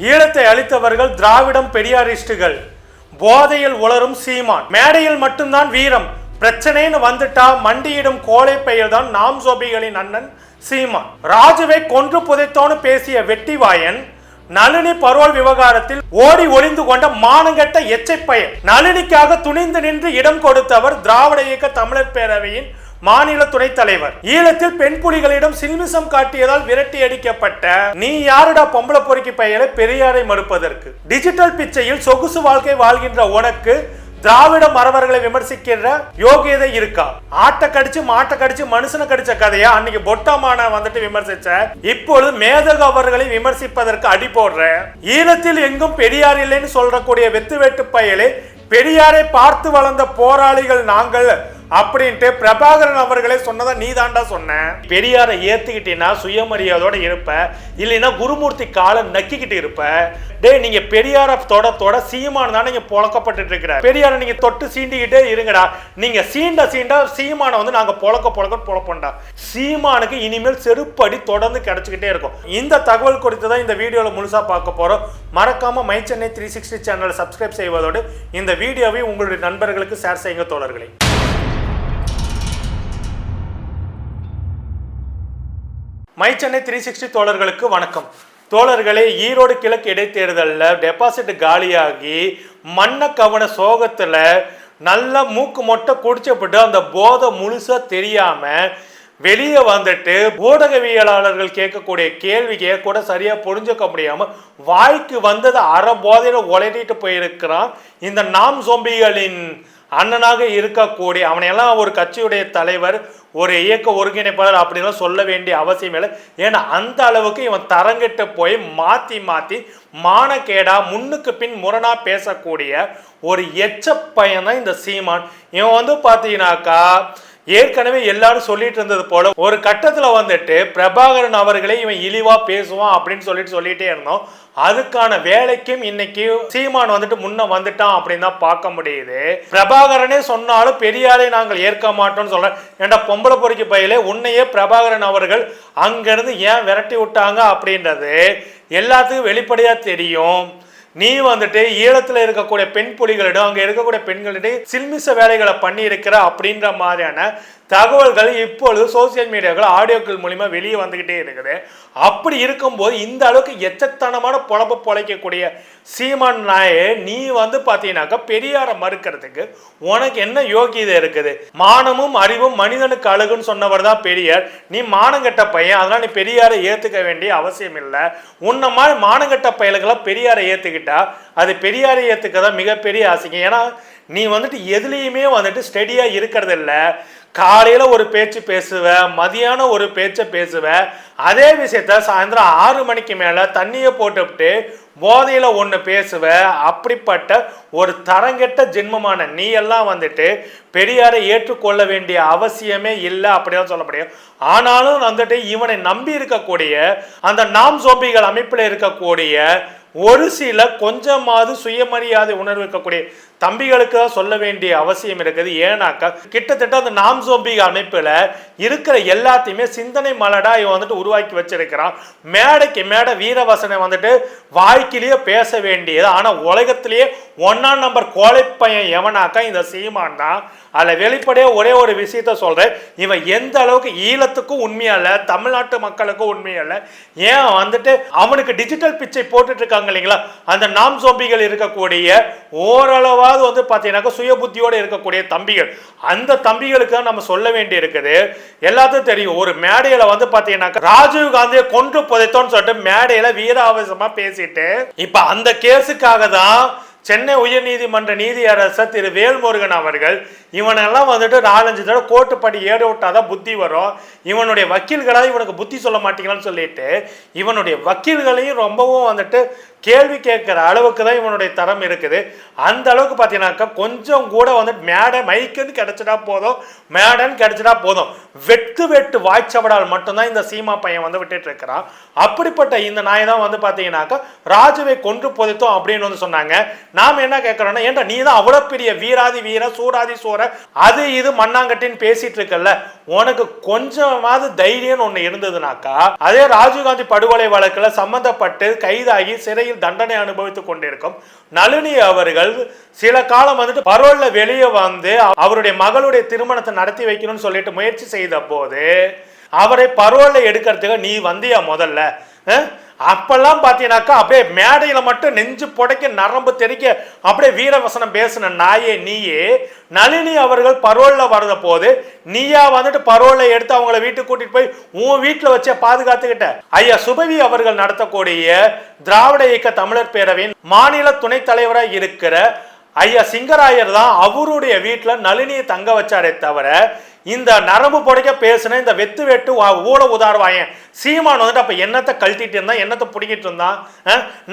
ஈழத்தை அளித்தவர்கள் திராவிடம் பெரியாரிஸ்டுகள். போதையில் உளரும் சீமான். மேடையில் மட்டும்தான் வீரம். பிரச்சனைன்னு வந்துட்டா மண்டியிடும் கோலை பெயர் தான் நாம் சோபிகளின் அண்ணன் சீமான். ராஜுவை கொன்று புதைத்தோன்னு பேசிய வெட்டிவாயன் நளினி பரோல் விவகாரத்தில் ஓடி ஒளிந்து கொண்ட மானங்கெட்ட எச்சை பயன். நளினிக்காக துணிந்து நின்று இடம் கொடுத்தவர் திராவிட இயக்க தமிழர் பேரவையின் மாநில துணைத் தலைவர். ஈழத்தில் பெண் புலிகளிடம் சில்மிசம் காட்டியதால் விரட்டி அடிக்கப்பட்ட நீ யாருடா பொம்பளை பொறுக்கி பெயரை பெரியாரை மறுப்பதற்கு. டிஜிட்டல் பிச்சையில் சொகுசு வாழ்க்கை வாழ்கின்ற உனக்கு திராவிட மறவர்களை விமர்சிக்கிற யோகியதை இருக்கா? ஆட்டை கடிச்சு மாட்டை கடிச்சு மனுஷனை கடிச்ச கதையா? அன்னைக்கு பொட்டமான வந்துட்டு விமர்சிச்ச இப்பொழுது மேதக அவர்களை விமர்சிப்பதற்கு அடி போடுற ஈழத்தில் எங்கும் பெரியார் இல்லைன்னு சொல்றக்கூடிய வெத்து வெட்டு பயலே பெரியாரை பார்த்து வளர்ந்த போராளிகள் நாங்கள் அப்படின்ட்டு பிரபாகரன் அவர்களே சொன்னதை நீ தாண்டா சொன்ன. பெரியாரை ஏத்துக்கிட்டீங்கன்னா சுயமரியாதையோட இருப்ப. இல்லைன்னா குருமூர்த்தி காலை நக்கிக்கிட்டு இருப்ப. டேய் நீங்க பெரியார தொட தொட சீமான் தான் நீங்க புழக்கப்பட்டு இருக்கிற. பெரியாரை நீங்க தொட்டு சீண்டிக்கிட்டே இருங்கடா. நீங்க சீண்ட சீண்டா சீமானை வந்து நாங்க புழக்க புழக்க புழப்போம்டா. சீமானுக்கு இனிமேல் செருப்படி தொடர்ந்து கிடைச்சிக்கிட்டே இருக்கும். இந்த தகவல் குறித்து தான் இந்த வீடியோவில் முழுசா பார்க்க போறோம். மறக்காம மை சென்னை த்ரீ சிக்ஸ்டி சேனலை சப்ஸ்கிரைப் செய்வதோடு இந்த வீடியோவை உங்களுடைய நண்பர்களுக்கு ஷேர் செய்யுங்க தோழர்களே. மை சென்னை த்ரீ சிக்ஸ்டி தோழர்களுக்கு வணக்கம். தோழர்களே ஈரோடு கிழக்கு இடைத்தேர்தலில் டெபாசிட் காலியாகி மண்ண கவன சோகத்தில் நல்ல மூக்கு மொட்டை குடிச்சப்பட்டு அந்த போதை முழுசாக தெரியாமல் வெளியே வந்துட்டு ஊடகவியலாளர்கள் கேட்கக்கூடிய கேள்விக்கு கூட சரியாக புரிஞ்சுக்க முடியாமல் வாய்க்கு வந்தது அரை போதையில் உளறிட்டு போயிருக்கிறான் இந்த நாம் சோம்பிகளின் அண்ணனாக இருக்கக்கூடிய அவனையெல்லாம் ஒரு கட்சியுடைய தலைவர் ஒரு இயக்க ஒருங்கிணைப்பாளர் அப்படின்லாம் சொல்ல வேண்டிய அவசியம் இல்லை. ஏன்னா அந்த அளவுக்கு இவன் தரங்கிட்டு போய் மாற்றி மாற்றி மானக்கேடா முன்னுக்கு பின் முரணா பேசக்கூடிய ஒரு எச்ச பையன் தான் இந்த சீமான். இவன் வந்து பார்த்தீங்கன்னாக்கா ஏற்கனவே எல்லாரும் சொல்லிட்டு இருந்தது போல ஒரு கட்டத்தில் வந்துட்டு பிரபாகரன் அவர்களே இவன் இழிவா பேசுவான் அப்படின்னு சொல்லிட்டு சொல்லிட்டே இருந்தோம். அதுக்கான வேலைக்கும் இன்னைக்கு சீமான் வந்துட்டு முன்ன வந்துட்டான் அப்படின்னு தான் பார்க்க முடியுது. பிரபாகரனே சொன்னாலும் பெரியாரை நாங்கள் ஏற்க மாட்டோம்னு சொல்றேன் என்ட பொம்பளை பொறிக்கு பையிலே உன்னையே பிரபாகரன் அவர்கள் அங்கிருந்து ஏன் விரட்டி விட்டாங்க அப்படின்றது எல்லாத்துக்கும் வெளிப்படையா தெரியும். நீ வந்துட்டு ஈழத்துல இருக்கக்கூடிய பெண் புலிகளிடம் அங்க இருக்கக்கூடிய பெண்களிடம் சில்மிச வேலைகளை பண்ணி இருக்கிற அப்படின்ற மாதிரியான தகவல்கள் இப்பொழுது சோசியல் மீடியாக்கள் ஆடியோக்கள் மூலிமா வெளியே வந்துகிட்டே இருக்குது. அப்படி இருக்கும்போது இந்த அளவுக்கு எச்சத்தனமான பொழப்ப பொழைக்கக்கூடிய சீமான் நாயே நீ வந்து பார்த்தீங்கன்னாக்கா பெரியாரை மறுக்கிறதுக்கு உனக்கு என்ன யோகியதை இருக்குது? மானமும் அறிவும் மனிதனுக்கு அழகுன்னு சொன்னவர் தான் பெரியார். நீ மானங்கட்ட பையன் அதெல்லாம் நீ பெரியாரை ஏற்றுக்க வேண்டிய அவசியம் இல்லை. உன்ன மாதிரி மானங்கெட்ட பயலுக்கெல்லாம் பெரியாரை ஏற்றுக்கிட்டா அது பெரியாரை ஏற்றுக்க தான் மிகப்பெரிய ஆசைங்க. ஏன்னா நீ வந்துட்டு எதுலேயுமே வந்துட்டு ஸ்டெடியாக இருக்கிறதில்ல. காலையில் ஒரு பேச்சு பேசுவ மதியானம் ஒரு பேச்சை பேசுவ அதே விஷயத்த சாயந்தரம் ஆறு மணிக்கு மேலே தண்ணியை போட்டுவிட்டு போதையில் ஒன்று பேசுவ அப்படிப்பட்ட ஒரு தரங்கெட்ட ஜென்மமான நீ எல்லாம் வந்துட்டு பெரியாரை ஏற்றுக்கொள்ள வேண்டிய அவசியமே இல்லை அப்படிதான் சொல்ல முடியும். ஆனாலும் வந்துட்டு இவனை நம்பி இருக்கக்கூடிய அந்த நாம் சோம்பிகள் அமைப்பில் இருக்கக்கூடிய ஒரு சில கொஞ்சமாவது சுயமரியாதை உணர்வு இருக்கக்கூடிய தம்பிகளுக்கு சொல்ல வேண்டிய அவசியம் இருக்குது. ஏன்னாக்கா கிட்டத்தட்ட அந்த நாம் சோம்பி அமைப்பில் இருக்கிற எல்லாத்தையுமே சிந்தனை மலடா இவன் வந்துட்டு உருவாக்கி வச்சிருக்கிறான். மேடைக்கு மேடை வீரவசனை வந்துட்டு வாய்க்கிலேயே பேச வேண்டியது. ஆனால் உலகத்திலேயே ஒன்னாம் நம்பர் கோழை பையன் எவனாக்கா இந்த சீமான் தான். அதில் வெளிப்படையாக ஒரே ஒரு விஷயத்த சொல்கிறேன் இவன் எந்த அளவுக்கு ஈழத்துக்கும் உண்மையல்ல இல்லை தமிழ்நாட்டு மக்களுக்கும் உண்மையல்ல இல்லை ஏன் வந்துட்டு அவனுக்கு டிஜிட்டல் பிச்சை போட்டுட்டு இருக்காங்க இல்லைங்களா? அந்த நாம் சோம்பிகள் இருக்கக்கூடிய ஓரளவாக ஓரளவாவது வந்து பார்த்தீங்கன்னாக்கா சுய புத்தியோடு இருக்கக்கூடிய தம்பிகள். அந்த தம்பிகளுக்கு தான் நம்ம சொல்ல வேண்டி இருக்குது எல்லாத்தையும் தெரியும். ஒரு மேடையில் வந்து பார்த்தீங்கன்னாக்கா ராஜீவ் காந்தியை கொன்று புதைத்தோன்னு சொல்லிட்டு மேடையில் வீராவேசமாக பேசிட்டு இப்போ அந்த கேஸுக்காக தான் சென்னை உயர்நீதிமன்ற நீதியரசர் திரு வேல்முருகன் அவர்கள் இவனெல்லாம் வந்துட்டு நாலஞ்சு தடவை கோர்ட்டுப்படி ஏற விட்டாதான் புத்தி வரும். இவனுடைய வக்கீல்களாக இவனுக்கு புத்தி சொல்ல மாட்டீங்களான்னு சொல்லிட்டு இவனுடைய வக்கீல்களையும் ரொம்பவும் வந்துட்டு கேள்வி கேட்குற அளவுக்கு தான் இவனுடைய தரம் இருக்குது. அந்த அளவுக்கு பார்த்தீங்கன்னாக்கா கொஞ்சம் கூட வந்து மேடை மைக்குன்னு கிடைச்சிட்டா போதும் மேடன்னு கிடச்சிட்டா போதும். வெட்டு வெட்டு வாய்ச்சவடால் மட்டும்தான் இந்த சீமா பையன் வந்து விட்டுட்டு இருக்கிறான். அப்படிப்பட்ட இந்த நாய் தான் வந்து பார்த்தீங்கன்னாக்கா ராஜுவை கொன்று புதைத்தோம் அப்படின்னு வந்து சொன்னாங்க. நாம் என்ன கேட்குறோம்னா ஏன்டா நீ தான் அவ்வளோ பெரிய வீராதி வீர சூராதி சூர அது இது மண்ணாங்கட்டின்னு பேசிட்டு இருக்கல்ல. உனக்கு கொஞ்சமாவது தைரியம்னு ஒன்று இருந்ததுனாக்கா அதே ராஜீவ்காந்தி படுகொலை வழக்கில் சம்மந்தப்பட்டு கைதாகி சிறை சிறையில் தண்டனை அனுபவித்துக் கொண்டிருக்கும் நளினி அவர்கள் சில காலம் வந்துட்டு பரோல்ல வெளியே வந்து அவருடைய மகளுடைய திருமணத்தை நடத்தி வைக்கணும்னு சொல்லிட்டு முயற்சி செய்த போது அவரை பரோல்ல எடுக்கிறதுக்கு நீ வந்தியா முதல்ல அப்பெல்லாம் பார்த்தீங்கன்னாக்கா அப்படியே மேடையில் மட்டும் நெஞ்சு புடைக்க நரம்பு தெரிக்க அப்படியே வீரவசனம் பேசின நாயே நீயே. நளினி அவர்கள் பரோலில் வர்ற போது நீயா வந்துட்டு பரோலில் எடுத்து அவங்கள வீட்டுக்கு கூட்டிட்டு போய் உன் வீட்டில் வச்சே பாதுகாத்துக்கிட்ட. ஐயா சுபவி அவர்கள் நடத்தக்கூடிய திராவிட இயக்க தமிழர் பேரவையின் மாநில துணைத் தலைவராக இருக்கிற ஐயா சிங்கராயர் தான் அவருடைய வீட்டில் நளினியை தங்க வச்சாரே தவிர இந்த நரம்பு புடைக்க பேசின இந்த வெத்து வெட்டு ஊட ஊழ உதார்வாயன். சீமான் வந்துட்டு அப்ப என்னத்தை கழட்டிட்டு இருந்தான்? என்னத்தை பிடிக்கிட்டு இருந்தான்?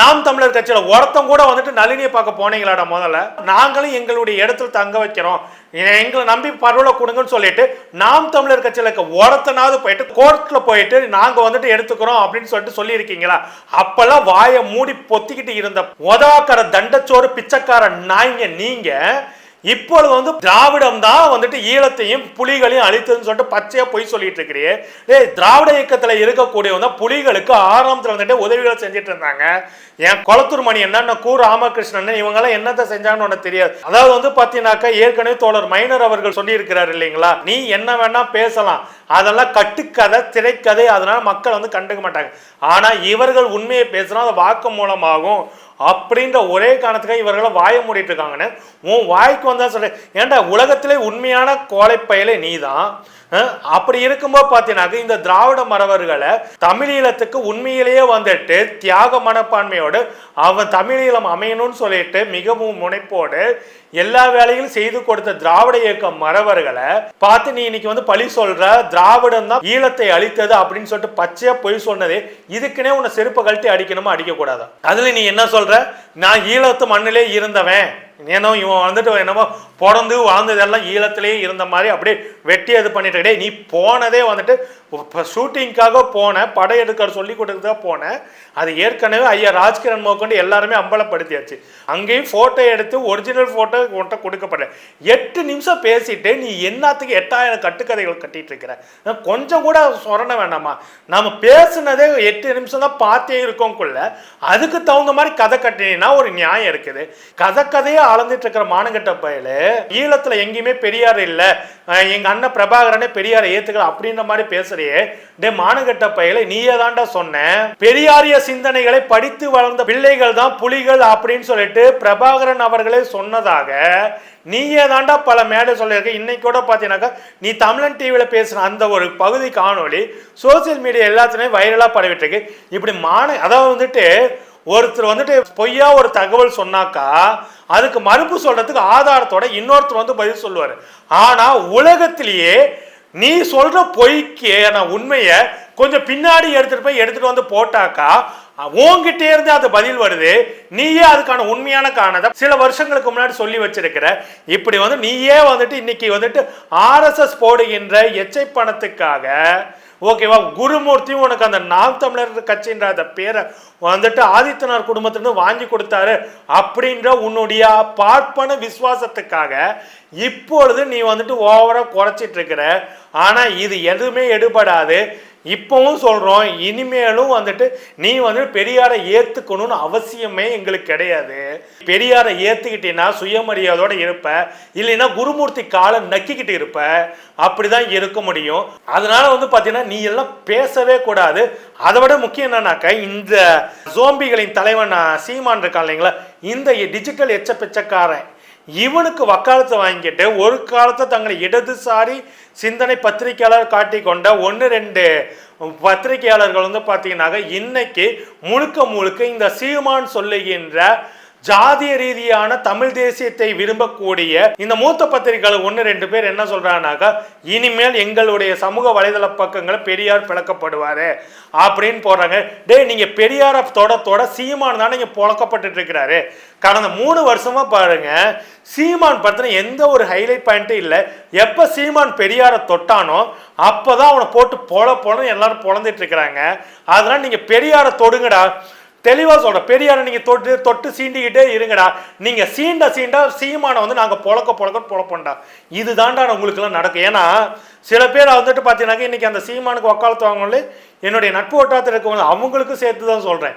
நாம் தமிழர் கட்சியில ஒருத்தம் கூட வந்துட்டு நளினியை பார்க்க போனீங்களாடா முதல்ல. நாங்களும் எங்களுடைய இடத்துல தங்க வைக்கிறோம். எங்களை நம்பி பரவலை கொடுங்கன்னு சொல்லிட்டு நாம் தமிழர் கட்சியில இருக்க ஒருத்தனாவது போயிட்டு கோர்ட்ல போயிட்டு நாங்க வந்துட்டு எடுத்துக்கிறோம் அப்படின்னு சொல்லிட்டு சொல்லியிருக்கீங்களா? அப்பெல்லாம் வாயை மூடி பொத்திக்கிட்டு இருந்த உதவாக்கார தண்டச்சோறு பிச்சைக்கார நாய்ங்க நீங்க இப்பொழுது வந்து திராவிடம் தான் வந்துட்டு ஈழத்தையும் புலிகளையும் அழித்ததுன்னு சொல்லிட்டு பச்சையா பொய் சொல்லிட்டு இருக்கிறியே. ஏய் திராவிட இயக்கத்துல இருக்கக்கூடியவங்க தான் புலிகளுக்கு ஆரம்பத்தில் வந்துட்டு உதவிகளை செஞ்சுட்டு இருந்தாங்க. என் கொளத்தூர் மணி என்ன கூ ராமகிருஷ்ணன் இவங்கெல்லாம் என்னத்தை செஞ்சாங்கன்னு உனக்கு தெரியாது. அதாவது வந்து பாத்தீங்கன்னாக்கா ஏற்கனவே தோழர் மைனர் அவர்கள் சொல்லியிருக்கிறார் இல்லைங்களா? நீ என்ன வேணா பேசலாம். அதெல்லாம் கட்டுக்கதை திரைக்கதை அதனால மக்கள் வந்து கண்டுக்க மாட்டாங்க. ஆனா இவர்கள் உண்மையை பேசுனா அது வாக்கு மூலமாகும் அப்படின்ற ஒரே காரணத்துக்காக இவர்களை வாய மூடிட்டு இருக்காங்கன்னு உன் வாய்க்கு வந்தா சொல்றேன். ஏன்டா உலகத்திலே உண்மையான கோழைப்பயலே நீ தான் அப்படி இருக்கும்போது பார்த்தீங்கன்னாக்க இந்த திராவிட மறவர்களை தமிழீழத்துக்கு உண்மையிலேயே வந்துட்டு தியாக மனப்பான்மையோடு அவன் தமிழீழம் அமையணும்னு சொல்லிட்டு மிகவும் முனைப்போடு எல்லா வேலையும் செய்து கொடுத்த திராவிட இயக்கம் மறவர்களை பார்த்து நீ இன்னைக்கு வந்து பழி சொல்ற திராவிடம் தான் ஈழத்தை அழித்தது அப்படின்னு சொல்லிட்டு பச்சையா பொய் சொன்னதே இதுக்குன்னே உன்னை செருப்பை கழட்டி அடிக்கணுமா? அடிக்கக்கூடாது? அதுல நீ என்ன சொல்ற? நான் ஈழத்து மண்ணிலே இருந்தவன். ஏனோ இவன் வந்துட்டு என்னமோ பிறந்து வாழ்ந்ததெல்லாம் ஈழத்திலேயே இருந்த மாதிரி அப்படியே வெட்டி இது பண்ணிட்டு நீ போனதே வந்துட்டு இப்போ ஷூட்டிங்காக போனேன். படம் எடுக்கிற சொல்லி கொடுக்கறதுக்காக போனேன். அது ஏற்கனவே ஐயா ராஜ்கிரண் முதற்கொண்டு எல்லாருமே அம்பலப்படுத்தியாச்சு. அங்கேயும் ஃபோட்டோ எடுத்து ஒரிஜினல் ஃபோட்டோ உன்ட்ட கொடுக்கப்பட எட்டு நிமிஷம் பேசிட்டு நீ என்னத்துக்கு எட்டாயிரம் கட்டுக்கதைகள் கட்டிட்டு இருக்கிற கொஞ்சம் கூட சொரண வேண்டாமா? நம்ம பேசுனதே எட்டு நிமிஷம் தான் பார்த்தே இருக்கோம்குள்ள அதுக்கு தகுந்த மாதிரி கதை கட்டினா ஒரு நியாயம் இருக்குது. கதை கதையே அளந்துட்டு இருக்கிற மானங்கட்ட பயலு ஈழத்தில் எங்கேயுமே பெரியார் இல்லை. எங்கள் அண்ணன் பிரபாகரனே பெரியாரை ஏற்றுக்கல அப்படின்ற மாதிரி பேசுறியே டே மானங்கட்ட பயலை நீயே தாண்டா சொன்ன. பெரியாரிய சிந்தனைகளை படித்து வளர்ந்த பிள்ளைகள் தான் புலிகள் அப்படின்னு சொல்லிட்டு பிரபாகரன் அவர்களே சொன்னதாக நீயே தாண்டா பல மேடை சொல்லியிருக்க. இன்னைக்கு கூட பார்த்தீங்கன்னாக்கா நீ தமிழன் டிவியில் பேசுன அந்த ஒரு பகுதி காணொளி சோசியல் மீடியா எல்லாத்துலேயும் வைரலாக பரவிட்டுருக்கு. இப்படி மான அதாவது வந்துட்டு ஒருத்தர் வந்துட்டு பொய்யா ஒரு தகவல் சொன்னாக்கா அதுக்கு மறுப்பு சொல்றதுக்கு ஆதாரத்தோட இன்னொருத்தர் வந்து பதில் சொல்லுவார். ஆனா உலகத்திலேயே நீ சொல்ற பொய்க்கு நான் உண்மையை கொஞ்சம் பின்னாடி எடுத்துட்டு போய் எடுத்துட்டு வந்து போட்டாக்கா உன்கிட்டே இருந்து அது பதில் வருது. நீயே அதுக்கான உண்மையான காரணத்தை சில வருஷங்களுக்கு முன்னாடி சொல்லி வச்சிருக்கிற. இப்படி வந்து நீயே வந்துட்டு இன்னைக்கு வந்துட்டு ஆர்எஸ்எஸ் போடுகின்ற எச்சை பணத்துக்காக ஓகேவா? குருமூர்த்தியும் உனக்கு அந்த நாம் தமிழர் கட்சின்ற அந்த பேரை வந்துட்டு ஆதித்தனார் குடும்பத்திலிருந்து வாங்கி கொடுத்தாரு அப்படின்ற உன்னுடைய பார்ப்பன விசுவாசத்துக்காக இப்பொழுது நீ வந்துட்டு ஓவரா குறைச்சிட்டு இருக்கிற. ஆனா இது எதுவுமே எடுபடாது. இப்போவும் சொல்கிறோம் இனிமேலும் வந்துட்டு நீ வந்து பெரியாரை ஏற்றுக்கணும்னு அவசியமே எங்களுக்கு கிடையாது. பெரியாரை ஏற்றுக்கிட்டீங்கன்னா சுயமரியாதோடு இருப்ப இல்லைன்னா குருமூர்த்தி காலை நக்கிக்கிட்டு இருப்ப அப்படி தான் இருக்க முடியும். அதனால வந்து பார்த்தீங்கன்னா நீ எல்லாம் பேசவே கூடாது. அதை விட முக்கியம் என்னன்னாக்கா இந்த ஜோம்பிகளின் தலைவன் சீமான் இருக்கான் இல்லைங்களா? இந்த டிஜிட்டல் எச்ச பிச்சைக்காரன். இவனுக்கு வக்காலத்தை வாங்கிட்டு ஒரு காலத்தை தங்களை இடதுசாரி சிந்தனை பத்திரிகையாளர் காட்டி கொண்ட ஒன்று ரெண்டு பத்திரிகையாளர்கள் வந்து பார்த்தீங்கன்னாக்க இன்னைக்கு முழுக்க முழுக்க இந்த சீமான் சொல்லுகின்ற ஜாதிய ரீதியான தமிழ் தேசியத்தை விரும்பக்கூடிய இந்த மூத்த பத்திரிகைகள் ஒன்று ரெண்டு பேர் என்ன சொல்றாங்கனாக்கா இனிமேல் எங்களுடைய சமூக வலைதள பக்கங்களை பெரியார் பிளக்கப்படுவார் அப்படின்னு போடுறாங்க. டேய் நீங்கள் பெரியாரை தொட தொட சீமான் தானே இங்கே புழக்கப்பட்டு இருக்கிறாரு. கடந்த மூணு வருஷமாக பாருங்க சீமான் பற்றின எந்த ஒரு ஹைலைட் பாயிண்ட்டும் இல்லை. எப்போ சீமான் பெரியாரை தொட்டானோ அப்போ தான் அவனை போட்டு பொல போலன்னு எல்லாரும் பொழந்துட்டு இருக்கிறாங்க. அதனால் நீங்கள் பெரியாரை தொடுங்கடா. தெளிவாக சொல்கிறேன் பெரியாரை நீங்கள் தொட்டு தொட்டு சீண்டிக்கிட்டே இருங்கடா. நீங்கள் சீண்ட சீண்டா சீமானை வந்து நாங்கள் பொழக்க பொழக்க பொழப்போண்டா இதுதான்டா உங்களுக்குலாம் நடக்கும். ஏன்னா சில பேர் வந்துட்டு பார்த்தீங்கன்னாக்க இன்னைக்கு அந்த சீமானுக்கு வக்காலத்து வாங்கல என்னுடைய நட்பு வட்டாரத்தில் இருக்கவங்க அவங்களுக்கும் சேர்த்து தான் சொல்றேன்.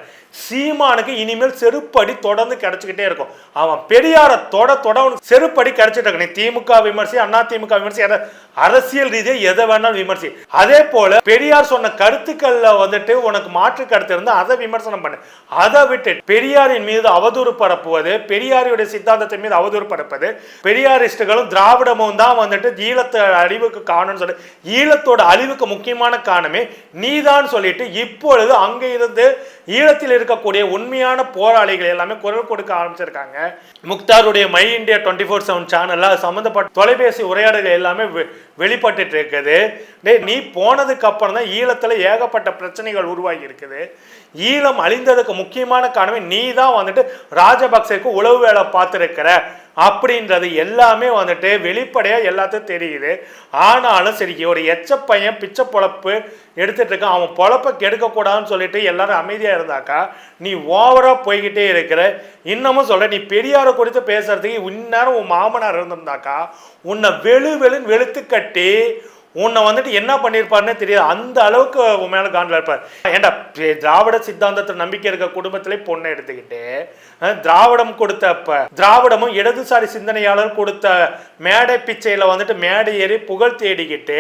சீமானுக்கு இனிமேல் செருப்படி தொடர்ந்து கிடைச்சிக்கிட்டே இருக்கும். அவன் பெரியார தொட தொட அவனுக்கு செருப்படி கிடச்சிட்டு இருக்கு நீ திமுக விமர்சி அண்ணா திமுக விமர்சி எதை- அரசியல் ரீதியாக எதை வேணாலும் விமர்சி. அதே போல பெரியார் சொன்ன கருத்துக்களில் வந்துட்டு உனக்கு மாற்று கருத்து இருந்தால் அதை விமர்சனம் பண்ணு. அதை விட்டு பெரியாரின் மீது அவதூறு பரப்புவது பெரியாரியுடைய சித்தாந்தத்தின் மீது அவதூறு பரப்புவது பெரியாரிஸ்டுகளும் திராவிடமும் தான் வந்துட்டு ஈழத்தை அழிவுக்கு காரணம் சொல்லு ஈழத்தோட அழிவுக்கு முக்கியமான காரணமே நீதான் சொல்லிட்டு இப்பொழுது அங்கே இருந்து ஈழத்தில் இருக்கக்கூடிய உண்மையான போராளிகள் எல்லாமே குரல் கொடுக்க ஆரம்பிச்சிருக்காங்க. முக்தாருடைய my India twenty four seven சேனல்ல சம்மந்தப்பட்ட தொலைபேசி உரையாடல்கள் எல்லாமே வெ- வெளிப்பட்டுட்டு இருக்குது நீ போனதுக்கு அப்புறம் தான் ஈழத்துல ஏகப்பட்ட பிரச்சனைகள் உருவாகி இருக்குது ஈழம் அழிந்ததுக்கு முக்கியமான காரணமே நீ தான் வந்துட்டு ராஜபக்சேக்கு உளவு வேலை பார்த்துருக்கிற அப்படின்றது எல்லாமே வந்துட்டு வெளிப்படையாக எல்லாத்தையும் தெரியுது. ஆனாலும் சரி ஒரு எச்ச பையன் பிச்சை பொழப்பு எடுத்துகிட்டு இருக்கான். அவன் பொழப்பை கெடுக்கக்கூடாதுன்னு சொல்லிட்டு எல்லாரும் அமைதியாக இருந்தாக்கா நீ ஓவராக போய்கிட்டே இருக்கிற இன்னமும் சொல்கிற நீ பெரியாரை குறித்து பேசுறதுக்கு இந்நேரம் உன் மாமனார் இருந்திருந்தாக்கா உன்னை வெளு வெளுன்னு வெளுத்து கட்டி உன்னை வந்துட்டு என்ன பண்ணியிருப்பாருன்னே தெரியாது. அந்த அளவுக்கு உன் மேலே காண்டில் இருப்பார். ஏன்டா திராவிட சித்தாந்தத்தில் நம்பிக்கை இருக்க குடும்பத்திலே பொண்ணை எடுத்துக்கிட்டு திராவிடம் கொடுத்த அப்ப. திராவிடமும் இடதுசாரி சிந்தனையாளர் கொடுத்த மேடை பிச்சையில் வந்துட்டு மேடை ஏறி புகழ் தேடிக்கிட்டு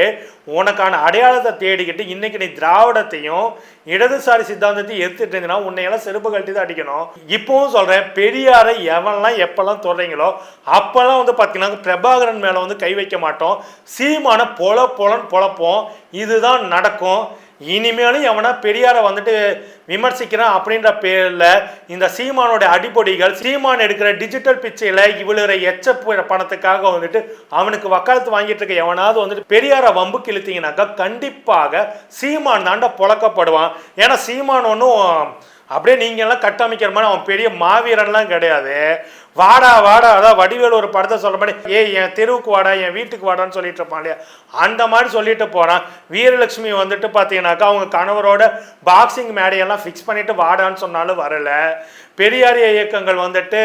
உனக்கான அடையாளத்தை தேடிக்கிட்டு இன்னைக்கு நீ திராவிடத்தையும் இடதுசாரி சித்தாந்தத்தையும் எடுத்துட்டு இருந்தீங்கன்னா உன்னையெல்லாம் செருப்பு கழட்டி தான் அடிக்கணும். இப்போவும் சொல்கிறேன் பெரியாரை எவன்லாம் எப்பெல்லாம் தொடறீங்களோ அப்போல்லாம் வந்து பார்த்தீங்கன்னா பிரபாகரன் மேலே வந்து கை வைக்க மாட்டோம். சீமான பொல பொலன்னு பொழப்போம். இதுதான் நடக்கும். இனிமேலும் எவனா பெரியாரை வந்துட்டு விமர்சிக்கிறான் அப்படின்ற பேரில் இந்த சீமானோட அடிப்பொடிகள் சீமான் எடுக்கிற டிஜிட்டல் பிச்சையில் இவ்வளோ எச்ச பணத்துக்காக வந்துட்டு அவனுக்கு வக்காலத்து வாங்கிட்டு இருக்க எவனாவது வந்துட்டு பெரியாரை வம்பு இழுத்தீங்கன்னாக்கா கண்டிப்பாக சீமான் தாண்ட புழக்கப்படுவான். ஏன்னா சீமான் ஒன்றும் அப்படியே நீங்கள்லாம் கட்டமைக்கிற மாதிரி அவன் பெரிய மாவீரன்லாம் கிடையாது. வாடா வாடா அதான் வடிவேல் ஒரு படத்தை சொல்கிற மாதிரி ஏ என் தெருவுக்கு வாடா என் வீட்டுக்கு வாடான்னு சொல்லிட்டு இருப்பான் இல்லையா? அந்த மாதிரி சொல்லிட்டு போகிறான் வீரலட்சுமி வந்துட்டு பார்த்தீங்கன்னாக்கா அவங்க கணவரோட பாக்ஸிங் மேடையெல்லாம் ஃபிக்ஸ் பண்ணிட்டு வாடான்னு சொன்னாலும் வரல. பெரியாரிய இயக்கங்கள் வந்துட்டு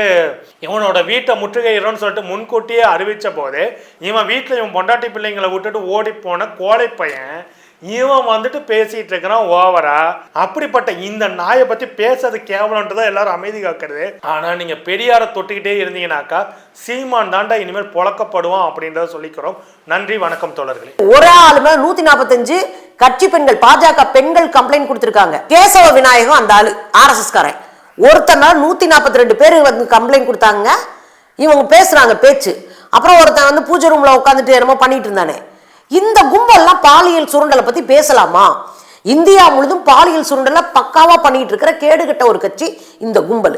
இவனோட வீட்டை முற்றுகையிடணும்னு சொல்லிட்டு முன்கூட்டியே அறிவித்த போது இவன் வீட்டில் இவன் பொண்டாட்டி பிள்ளைங்களை விட்டுட்டு ஓடி போன கோழை பையன் இவன் வந்துட்டு பேசிட்டு இருக்கிறான் ஓவரா அப்படிப்பட்ட இந்த நாயை பத்தி பேசுறது கேவலன்ட்டு தான் எல்லாரும் அமைதி காக்கிறது. ஆனா நீங்க பெரியாரை தொட்டுக்கிட்டே இருந்தீங்கன்னாக்கா சீமான் தாண்டா இனிமேல் புழக்கப்படுவான் அப்படின்றத சொல்லிக்கிறோம். நன்றி வணக்கம் தோழர்களே. ஒரு ஆளு மேல நூத்தி நாற்பத்தஞ்சு கட்சி பெண்கள் பாஜக பெண்கள் கம்ப்ளைண்ட் கொடுத்திருக்காங்க. கேசவ விநாயகம் அந்த ஆளு ஆர்எஸ்எஸ் காரன் ஒருத்தன் மேல நூத்தி நாற்பத்தி ரெண்டு பேர் வந்து கம்ப்ளைண்ட் கொடுத்தாங்க. இவங்க பேசுறாங்க பேச்சு. அப்புறம் ஒருத்தன் வந்து பூஜை ரூம்ல உட்காந்துட்டு என்னமோ பண்ணிட்டு இருந்தானே. இந்த கும்பல்லாம் பாலியல் சுரண்டலை பத்தி பேசலாமா? இந்தியா முழுதும் பாலியல் சுரண்டலை பக்காவா பண்ணிட்டு இருக்கிற கேடுகட்ட ஒரு கட்சி இந்த கும்பல்.